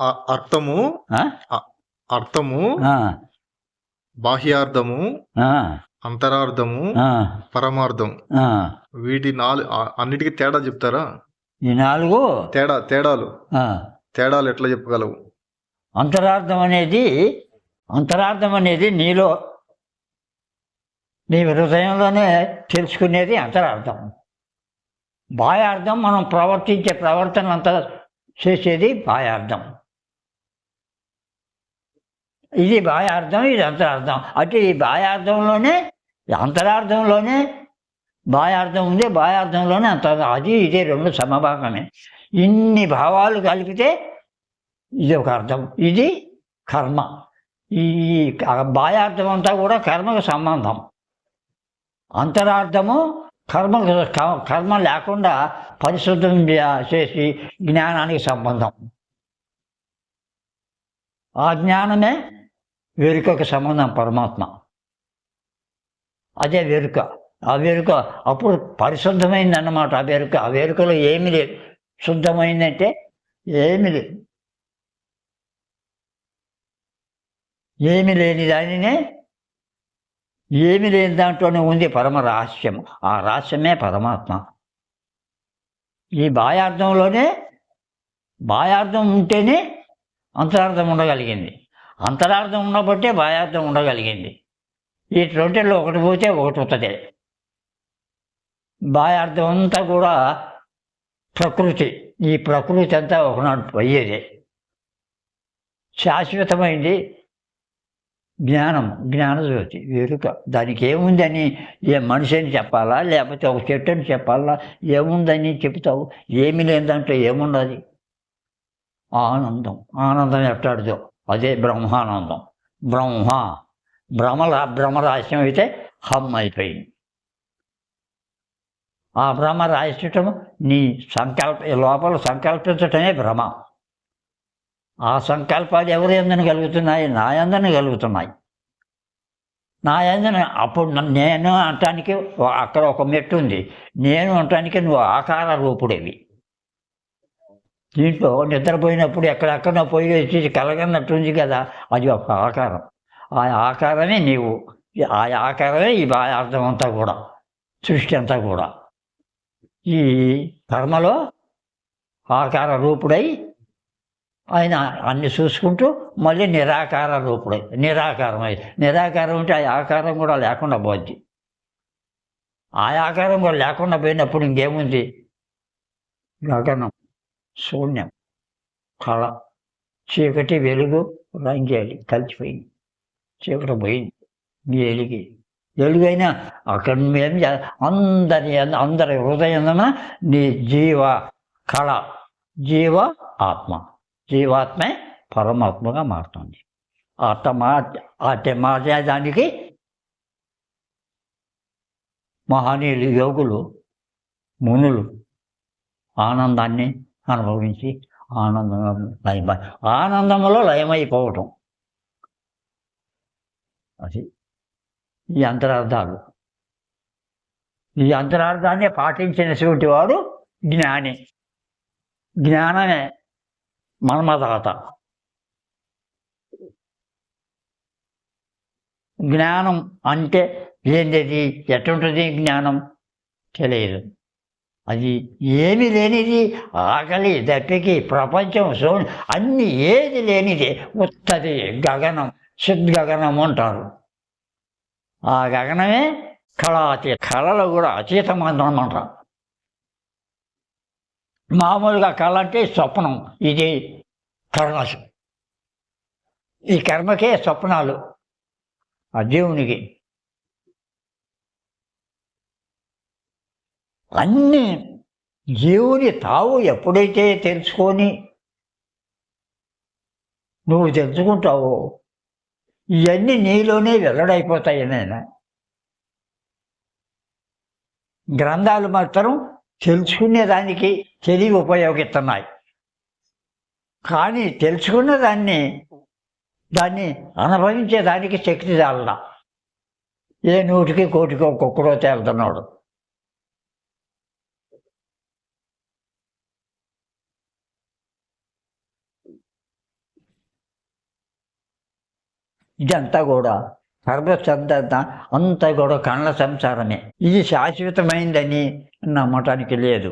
అర్థము? అర్థము బాహ్యార్థము అంతరార్థము పరమార్థం. వీటి నాలుగు అన్నిటికీ తేడా చెప్తారా? ఈ నాలుగు? తేడా తేడాలు. తేడాలు ఎట్లా చెప్పగలవు? అంతరార్థం అనేది అంతరార్థం అనేది నీలో నీ హృదయంలోనే తెలుసుకునేది అంతరార్థం. బాయార్థం మనం ప్రవర్తించే ప్రవర్తన అంతా చేసేది బాయార్థం ఇది బాయార్థం ఇది అంతరార్థం. అంటే ఈ బాయార్థంలోనే అంతరార్థంలోనే బాయార్థం ఉంది బాయార్థంలోనే అంత అది ఇది రెండు సమభాగమే. ఇన్ని భావాలు కలిపితే ఇది ఒక అర్థం. ఇది కర్మ. ఈ బాయార్థం అంతా కూడా కర్మకు సంబంధం. అంతరార్థము కర్మ కర్మ లేకుండా పరిశుద్ధం చేసి జ్ఞానానికి సంబంధం. ఆ జ్ఞానమే వెరుకకు సంబంధం పరమాత్మ. అదే వెరుక. ఆ వెరుక అప్పుడు పరిశుద్ధమైంది అన్నమాట ఆ వెరుక. ఆ వెరుకలో ఏమి లేదు. శుద్ధమైందంటే ఏమి లేదు. ఏమి లేని దానినే ఏమి లేని దాంట్లోనే ఉంది పరమ రహస్యం ఆ రహస్యమే పరమాత్మ. ఈ బాయార్థంలోనే బాయార్థం ఉంటేనే అంతరార్థం ఉండగలిగింది. అంతరార్థం ఉండబట్టే బాయార్థం ఉండగలిగింది. ఈ రెండిలో ఒకటి పోతే ఒకటి వస్తుంది బాయార్థం అంతా కూడా ప్రకృతి. ఈ ప్రకృతి అంతా ఒకనాడు పోయేది. శాశ్వతమైంది జ్ఞానం జ్ఞానజ్యోతి వేరుక. దానికి ఏముందని ఏ మనిషి అని చెప్పాలా లేకపోతే ఒక చెట్టు అని చెప్పాలా ఏముందని చెప్తావు ఏమి లేని దాంట్లో ఏమున్నది ఆనందం. ఆనందం ఎట్టాడుదో. అదే బ్రహ్మానందం. బ్రహ్మ భ్రమల భ్రమరాశ్యం అయితే హమ్ అయిపోయింది. ఆ భ్రమ రాయించటం నీ సంకల్ప లోపల సంకల్పించటమే భ్రమ. ఆ సంకల్పాలు ఎవరి ఎందని కలుగుతున్నాయి? నా ఎందని కలుగుతున్నాయి. నా ఎందని అప్పుడు నేను అంటానికి అక్కడ ఒక మెట్టు ఉంది. నేను అంటానికి నువ్వు ఆకార రూపుడేవి. దీంట్లో నిద్రపోయినప్పుడు ఎక్కడెక్కడ పోయి వచ్చి కలగన్నట్టుంది కదా అది ఒక ఆకారం. ఆ ఆకారమే నీవు. ఆ ఆకారమే ఈ అర్థం అంతా కూడా సృష్టి అంతా కూడా. ఈ కర్మలో ఆకార రూపుడై ఆయన అన్ని చూసుకుంటూ మళ్ళీ నిరాకార రూపుడై నిరాకారమై. నిరాకారం అంటే ఆ ఆకారం కూడా లేకుండా పోద్ది. ఆ ఆకారం కూడా లేకుండా పోయినప్పుడు ఇంకేముంది? గగనం. శూన్యం. కళ. చీకటి వెలుగు రంగేలి. కలిసిపోయింది. చీకటి పోయింది. ఈ ఎలిగి. ఎలుగైనా అక్కడ మేము అందరి అందరి హృదయంలో నీ జీవ కళ. జీవ ఆత్మ. జీవాత్మే పరమాత్మగా మారుతుంది. అట్ట మా అట్ట మార్చేదానికి మహనీయులు యోగులు మునులు ఆనందాన్ని అనుభవించి ఆనందంగా లయమ ఆనందంలో లయమైపోవటం. అది ఈ అంతరార్థాలు. ఈ అంతరార్థాన్ని పాటించినటువంటి వాడు జ్ఞాని. జ్ఞానమే మన్మదాత. జ్ఞానం అంటే ఏంటిది? ఎటుంటుంది జ్ఞానం? తెలియదు. అది ఏమి లేనిది ఆకలి దట్టికి ప్రపంచం సో అన్ని ఏది లేనిది ఉత్తది గగనం సిద్గగనం అంటారు. ఆ గగనమే కళాతీ కళలు కూడా అతీతమైనమాట మామూలుగా కళ అంటే స్వప్నం ఇది కర్మ ఈ కర్మకే స్వప్నాలు ఆ దేవునికి. అన్ని జీవుని తావు ఎప్పుడైతే తెలుసుకొని నువ్వు తెలుసుకుంటావో ఇవన్నీ నీలోనే వెల్లడైపోతాయి నేను గ్రంథాలు మాత్రం తెలుసుకునేదానికి తెలివి ఉపయోగిస్తున్నాయి. కానీ తెలుసుకున్న దాన్ని దాన్ని అనుభవించేదానికి శక్తి చాలదా ఏ నూటికి కోటికి ఒక్కొక్కడో తేలుతున్నాడు. ఇదంతా కూడా సర్వశబ్ద అంతా కూడా కళ్ళ సంసారమే. ఇది శాశ్వతమైందని నమ్మటానికి లేదు